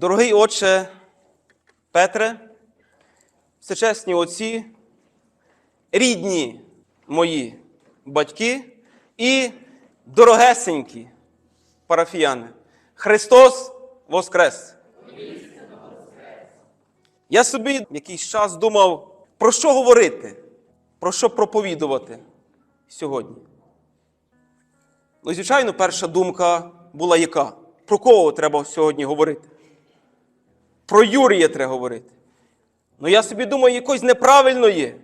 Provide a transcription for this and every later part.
Дорогий отче Петре, всечесні отці, рідні мої батьки і дорогесенькі парафіяни, Христос Воскрес! Я собі якийсь час думав, про що говорити, про що проповідувати сьогодні. Ну, звичайно, перша думка була яка? Про кого треба сьогодні говорити? Про Юрія треба говорити. Ну я собі думаю, якось неправильно є.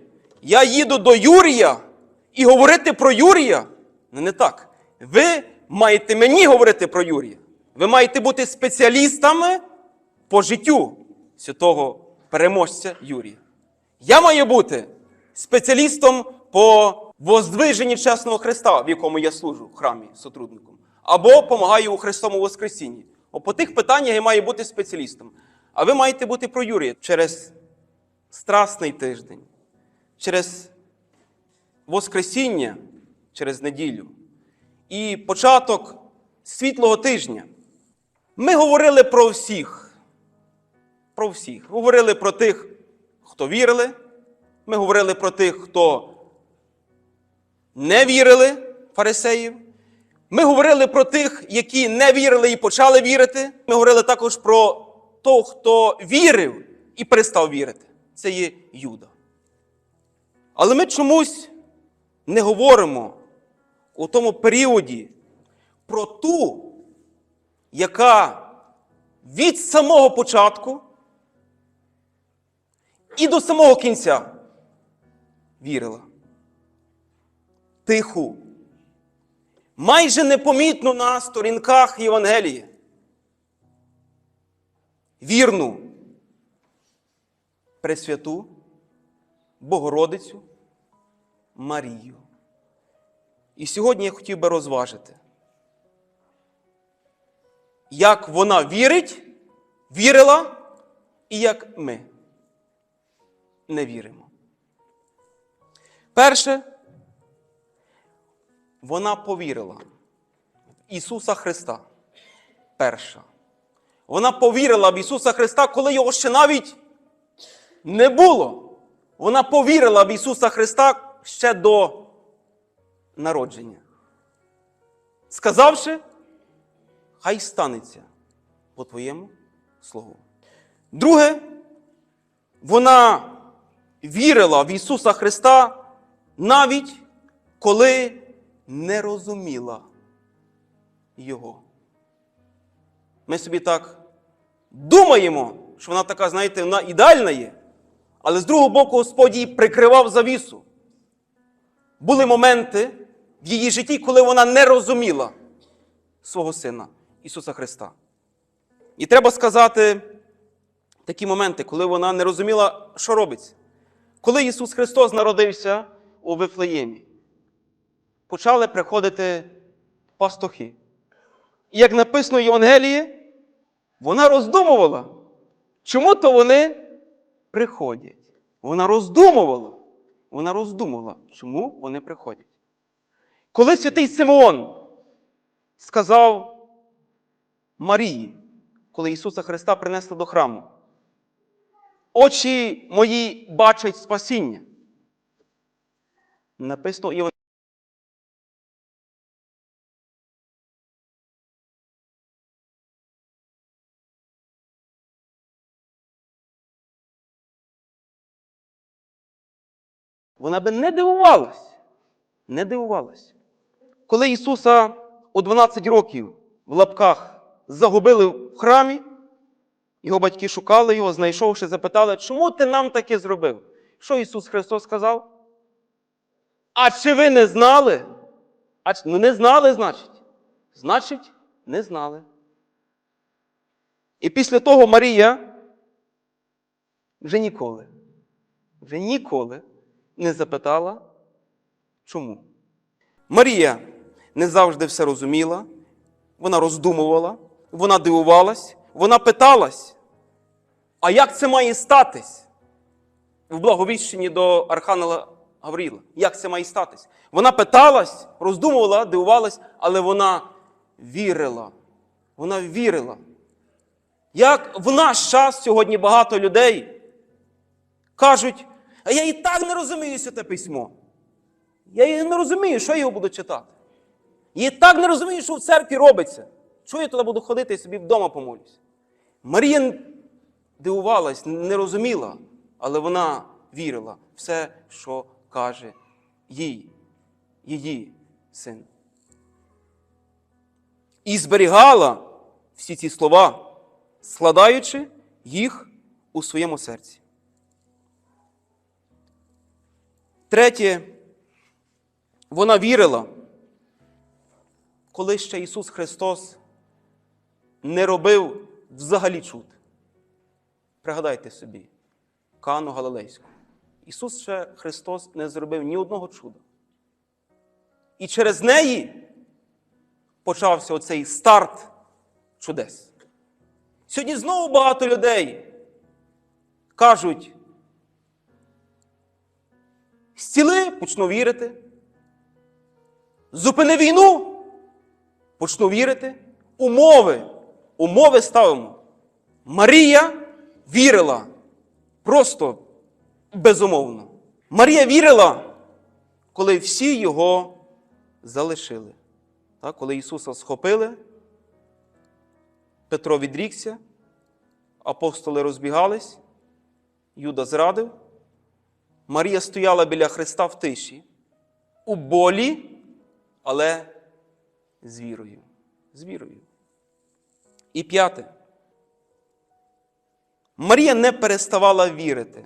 Я їду до Юрія і говорити про Юрія. Ну не так. Ви маєте мені говорити про Юрія. Ви маєте бути спеціалістами по життю святого переможця Юрія. Я маю бути спеціалістом по воздвиженні чесного Христа, в якому я служу в храмі сотрудником, або допомагаю у Христовому Воскресінні. О, по тих питаннях я маю бути спеціалістом. А ви маєте бути про Юрія через страсний тиждень, через Воскресіння, через неділю і початок світлого тижня. Ми говорили про всіх. Про всіх. Говорили про тих, хто вірили. Ми говорили про тих, хто не вірили фарисеїв. Ми говорили про тих, які не вірили і почали вірити. Ми говорили також про того, хто вірив і перестав вірити. Це є Юда. Але ми чомусь не говоримо у тому періоді про ту, яка від самого початку і до самого кінця вірила. Тиху. Майже непомітно на сторінках Євангелії. Вірну, Пресвяту, Богородицю, Марію. І сьогодні я хотів би розважити, як вона вірить, вірила, і як ми не віримо. Перше, вона повірила в Ісуса Христа. Перша. Вона повірила в Ісуса Христа, коли його ще навіть не було. Вона повірила в Ісуса Христа ще до народження. Сказавши, хай станеться по твоєму слову. Друге, вона вірила в Ісуса Христа навіть коли не розуміла Його. Ми собі так думаємо, що вона така, знаєте, вона ідеальна є. Але з другого боку, Господь їй прикривав завісу. Були моменти в її житті, коли вона не розуміла свого Сина Ісуса Христа. І треба сказати такі моменти, коли вона не розуміла, що робиться. Коли Ісус Христос народився у Вифлеємі, почали приходити пастухи. І як написано в Євангелії, вона роздумувала, чому то вони приходять. Вона роздумувала. Вона роздумувала, чому вони приходять. Коли святий Симеон сказав Марії, коли Ісуса Христа принесли до храму, очі мої бачать спасіння. Написано і Вона би не дивувалась. Не дивувалась. Коли Ісуса у 12 років в лапках загубили в храмі, його батьки шукали його, знайшовши, запитали, чому ти нам таке зробив? Що Ісус Христос сказав? А чи ви не знали? А ну не знали, значить. Значить, не знали. І після того Марія вже ніколи, вже ніколи не запитала, чому. Марія не завжди все розуміла, вона роздумувала, вона дивувалась, вона питалась, а як це має статись в благовіщенні до Архангела Гавріла? Як це має статись? Вона питалась, роздумувала, дивувалась, але вона вірила. Вона вірила. Як в наш час сьогодні багато людей кажуть, а я і так не розумію святе письмо. Я і не розумію, що я його буду читати. Я і так не розумію, що в церкві робиться. Чого я туди буду ходити і собі вдома помолюсь? Марія дивувалась, не розуміла, але вона вірила в все, що каже їй, її син. І зберігала всі ці слова, складаючи їх у своєму серці. Третє, вона вірила, коли ще Ісус Христос не робив взагалі чуд. Пригадайте собі, Кану Галилейську. Ісус ще Христос не зробив ні одного чуда. І через неї почався оцей старт чудес. Сьогодні знову багато людей кажуть, зціли, почну вірити. Зупини війну, почну вірити. Умови, умови ставимо. Марія вірила просто безумовно. Марія вірила, коли всі його залишили. Так, коли Ісуса схопили, Петро відрікся, апостоли розбігались, Юда зрадив. Марія стояла біля Христа в тиші, у болі, але з вірою. З вірою. І п'яте. Марія не переставала вірити.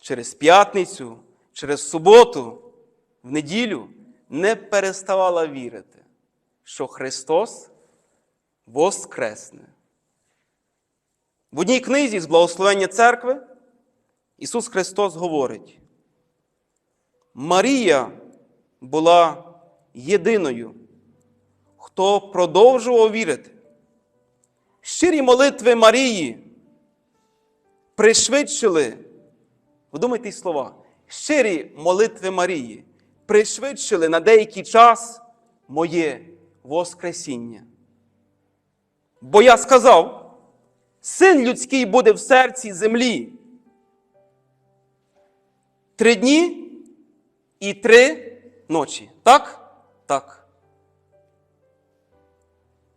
Через п'ятницю, через суботу, в неділю не переставала вірити, що Христос воскресне. В одній книзі з благословення церкви Ісус Христос говорить: Марія була єдиною, хто продовжував вірити. Щирі молитви Марії пришвидшили, вдумайтесь слова, щирі молитви Марії пришвидшили на деякий час моє Воскресіння. Бо я сказав, син людський буде в серці землі. Три дні і три ночі. Так? Так.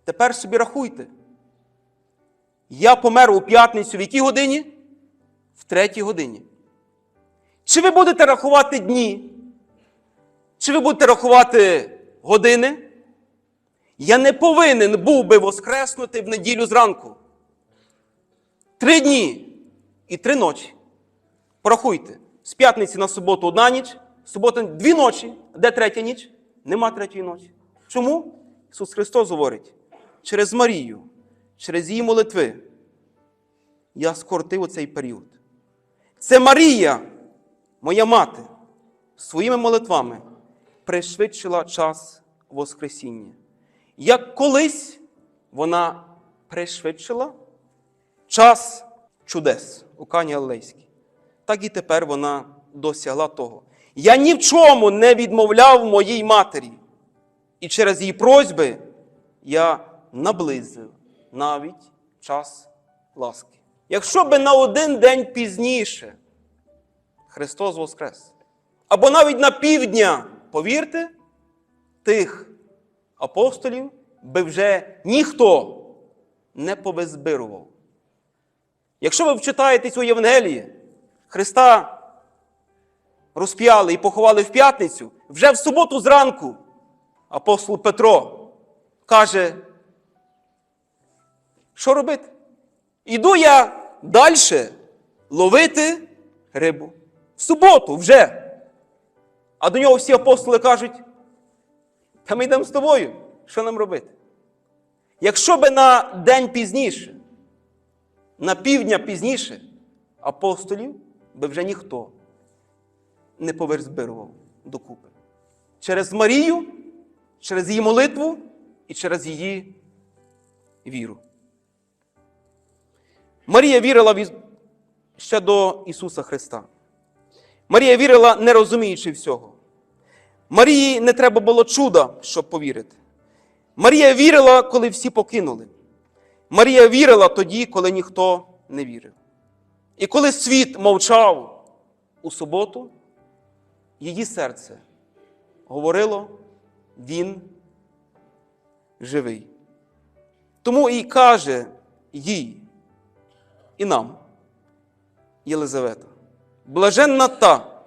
Тепер собі рахуйте. Я помер у п'ятницю в якій годині? В третій годині. Чи ви будете рахувати дні? Чи ви будете рахувати години? Я не повинен був би воскреснути в неділю зранку. Три дні і три ночі. Порахуйте. З п'ятниці на суботу одна ніч, субота дві ночі. Де третя ніч? Нема третьої ночі. Чому? Ісус Христос говорить, через Марію, через її молитви. Я скоротив у цей період. Це Марія, моя мати, своїми молитвами пришвидшила час Воскресіння. Як колись вона пришвидшила час чудес у Кані Галилейській, так і тепер вона досягла того. Я ні в чому не відмовляв моїй матері, і через її просьби я наблизив навіть час ласки. Якщо би на один день пізніше Христос Воскрес, або навіть на півдня, повірте, тих апостолів би вже ніхто не повизбирував. Якщо ви вчитаєтесь у Євангелії, Христа розп'яли і поховали в п'ятницю, вже в суботу зранку апостол Петро каже, що робити? Іду я далі ловити рибу. В суботу вже. А до нього всі апостоли кажуть, та ми йдемо з тобою. Що нам робити? Якщо би на день пізніше, на півдня пізніше, апостолів би вже ніхто не поверзбирував докупи. Через Марію, через її молитву і через її віру. Марія вірила ще до Ісуса Христа. Марія вірила, не розуміючи всього. Марії не треба було чуда, щоб повірити. Марія вірила, коли всі покинули. Марія вірила тоді, коли ніхто не вірив. І коли світ мовчав у суботу, її серце говорило, він живий. Тому і каже їй, і нам, Єлизавета, блаженна та,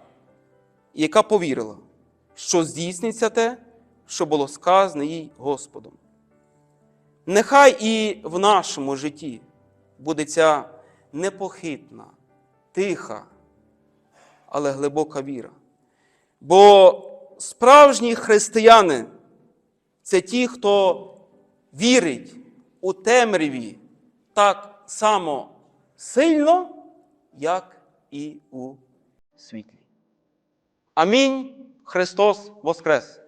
яка повірила, що здійсниться те, що було сказане їй Господом. Нехай і в нашому житті буде ця непохитна, тиха, але глибока віра. Бо справжні християни це ті, хто вірить у темряві так само сильно, як і у світлі. Амінь. Христос Воскрес!